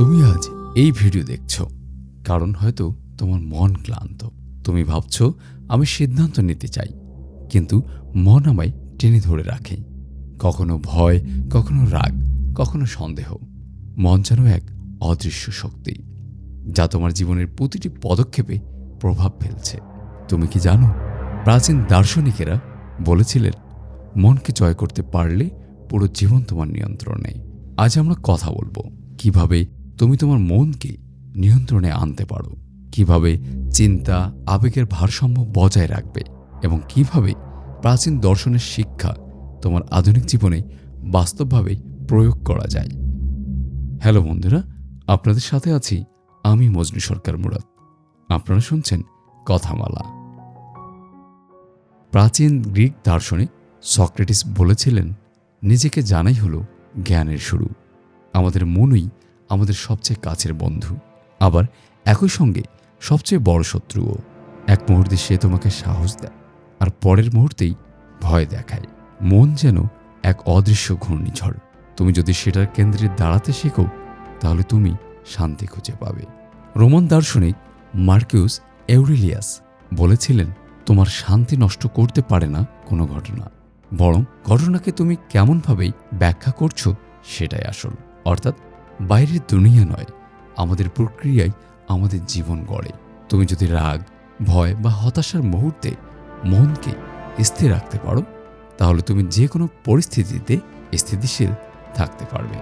তুমি আজ এই ভিডিও দেখছ। কারণ হয়তো তোমার মন ক্লান্ত। তুমি ভাবছ, আমি সিদ্ধান্ত নিতে চাই। কিন্তু মন আমায় টেনে ধরে রাখে। কখনো ভয়, কখনো রাগ, কখনো সন্দেহ। মন যেন এক অদৃশ্য শক্তি, যা তোমার জীবনের প্রতিটি পদক্ষেপে প্রভাব ফেলছে। তুমি কি জানো, প্রাচীন দার্শনিকেরা বলেছিলেন, মনকে জয় করতে পারলে পুরো জীবন তোমার নিয়ন্ত্রণে। আজ আমরা কথা বলব, কীভাবে তুমি তোমার মনকে নিয়ন্ত্রণে আনতে পারো। কীভাবে চিন্তা, আবেগের ভারসাম্য বজায় রাখবে এবং কীভাবে প্রাচীন দর্শনের শিক্ষা তোমার আধুনিক জীবনে বাস্তবভাবে প্রয়োগ করা যায়। হ্যালো বন্ধুরা, আপনাদের সাথে আছি আমি মজনু সরকার মুরাদ। আপনারা শুনছেন কথামালা। প্রাচীন গ্রিক দার্শনিক সক্রেটিস বলেছিলেন, নিজেকে জানাই হলো জ্ঞানের শুরু। আমাদের মনই আমাদের সবচেয়ে কাছের বন্ধু। আবার একই সঙ্গে সবচেয়ে বড় শত্রুও। এক মুহূর্তে সে তোমাকে সাহস দেয়, আর পরের মুহূর্তেই ভয় দেখায়। মন যেন এক অদৃশ্য ঘূর্ণিঝড়। তুমি যদি সেটার কেন্দ্রে দাঁড়াতে শেখো, তাহলে তুমি শান্তি খুঁজে পাবে। রোমান দার্শনিক মার্কিউস এউরিলিয়াস বলেছিলেন, তোমার শান্তি নষ্ট করতে পারে না কোনো ঘটনা। বরং ঘটনাকে তুমি কেমনভাবেই ব্যাখ্যা করছ সেটাই আসল। অর্থাৎ বাইরের দুনিয়া নয়, আমাদের প্রক্রিয়ায় আমাদের জীবন গড়ে। তুমি যদি রাগ, ভয় বা হতাশার মুহূর্তে মনকে স্থির রাখতে পারো, তাহলে তুমি যে কোনো পরিস্থিতিতে স্থিতিশীল থাকতে পারবে।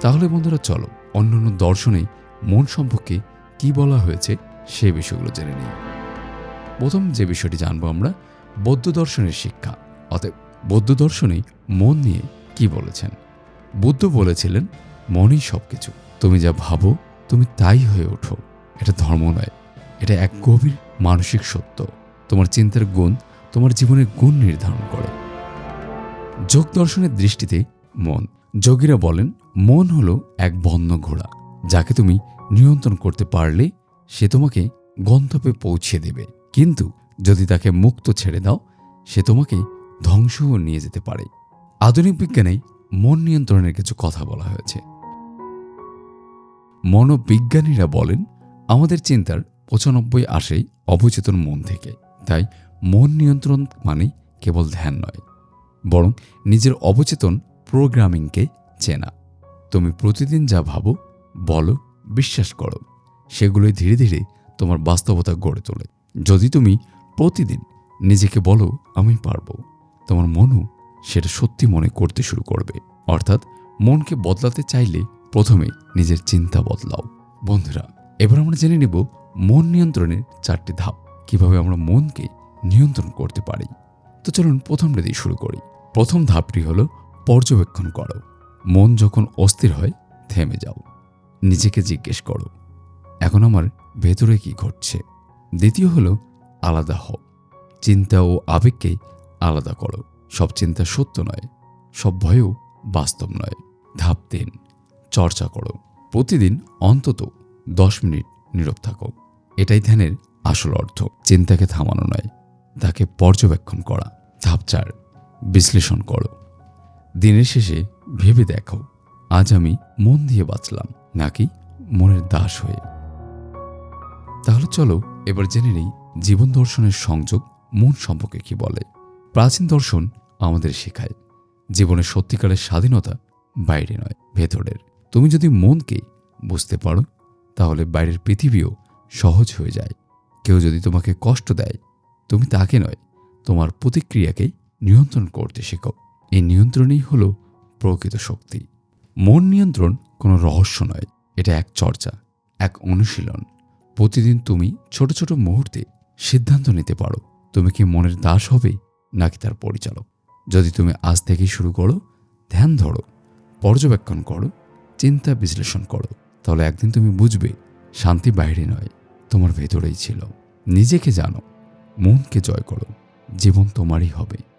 তাহলে বন্ধুরা চলো, অন্যান্য দর্শনে মন সম্পর্কে কি বলা হয়েছে সে বিষয়গুলো জেনে নিই। প্রথম যে বিষয়টি জানব আমরা, বৌদ্ধ দর্শনের শিক্ষা। অতএব বৌদ্ধ দর্শনে মন নিয়ে কি বলেছেন? বুদ্ধ বলেছিলেন, মনই সবকিছু। তুমি যা ভাবো, তুমি তাই হয়ে ওঠো। এটা ধর্ম নয়। এটা এক গভীর মানসিক সত্য। তোমার চিন্তার গুণ তোমার জীবনের গুণ নির্ধারণ করে। যোগ দর্শনের দৃষ্টিতে মন। যোগীরা বলেন, মন হলো এক বন্য ঘোড়া, যাকে তুমি নিয়ন্ত্রণ করতে পারলে সে তোমাকে গন্তব্যে পৌঁছে দেবে। কিন্তু যদি তাকে মুক্ত ছেড়ে দাও, সে তোমাকে ধ্বংসও নিয়ে যেতে পারে। আধুনিক বিজ্ঞানে মন নিয়ন্ত্রণের কিছু কথা বলা হয়েছে। মনোবিজ্ঞানীরা বলেন, আমাদের চিন্তার পঁচানব্বই আসে অবচেতন মন থেকে। তাই মন নিয়ন্ত্রণ মানে কেবল ধ্যান নয়, বরং নিজের অবচেতন প্রোগ্রামিংকে চেনা। তুমি প্রতিদিন যা ভাবো, বলো, বিশ্বাস করো, সেগুলোই ধীরে ধীরে তোমার বাস্তবতা গড়ে তোলে। যদি তুমি প্রতিদিন নিজেকে বলো, আমি পারব, তোমার মনও সেটা সত্যি মনে করতে শুরু করবে। অর্থাৎ মনকে বদলাতে চাইলে প্রথমে নিজের চিন্তা বদলাও। বন্ধুরা, এবার আমরা জেনে নেব মন নিয়ন্ত্রণের চারটি ধাপ। কীভাবে আমরা মনকে নিয়ন্ত্রণ করতে পারি? তো চলুন প্রথমটা দিয়ে শুরু করি। প্রথম ধাপটি হলো পর্যবেক্ষণ করো। মন যখন অস্থির হয়, থেমে যাও। নিজেকে জিজ্ঞেস করো, এখন আমার ভেতরে কি ঘটছে? দ্বিতীয় হলো, আলাদা হও। চিন্তা ও আবেগকে আলাদা করো। সব চিন্তা সত্য নয়, সব ভয়ও বাস্তব নয়। ধাপ তিন, চর্চা করো। প্রতিদিন অন্তত দশ মিনিট নীরব থাকো। এটাই ধ্যানের আসল অর্থ। চিন্তাকে থামানো নয়, তাকে পর্যবেক্ষণ করা। ধাপ চার, বিশ্লেষণ করো। দিনের শেষে ভেবে দেখো, আজ আমি মন দিয়ে বাঁচলাম, নাকি মনের দাস হয়ে। তাহলে চলো এবার জেনে নেই জীবন দর্শনের সংযোগ মন সম্পর্কে কি বলে। প্রাচীন দর্শন আমাদের শেখায়, জীবনের সত্যিকারের স্বাধীনতা বাইরে নয়, ভেতরের। তুমি যদি মনকে বুঝতে পারো, তাহলে বাইরের পৃথিবীও সহজ হয়ে যায়। কেউ যদি তোমাকে কষ্ট দেয়, তুমি তাকে নয়, তোমার প্রতিক্রিয়াকে নিয়ন্ত্রণ করতে শেখো। এই নিয়ন্ত্রণেই হলো প্রকৃত শক্তি। মন নিয়ন্ত্রণ কোনো রহস্য নয়, এটা এক চর্চা, এক অনুশীলন। প্রতিদিন তুমি ছোট ছোট মুহূর্তে সিদ্ধান্ত নিতে পারো। তুমি কি মনের দাস হবে? নাকি তার পরিচালক। যদি তুমি আজ থেকেই শুরু করো, ধ্যান ধরো, পর্যবেক্ষণ করো, চিন্তা বিশ্লেষণ করো, তাহলে একদিন তুমি বুঝবে, শান্তি বাইরে নয়, তোমার ভেতরেই ছিল। নিজেকে জানো, মনকে জয় করো, জীবন তোমারই হবে।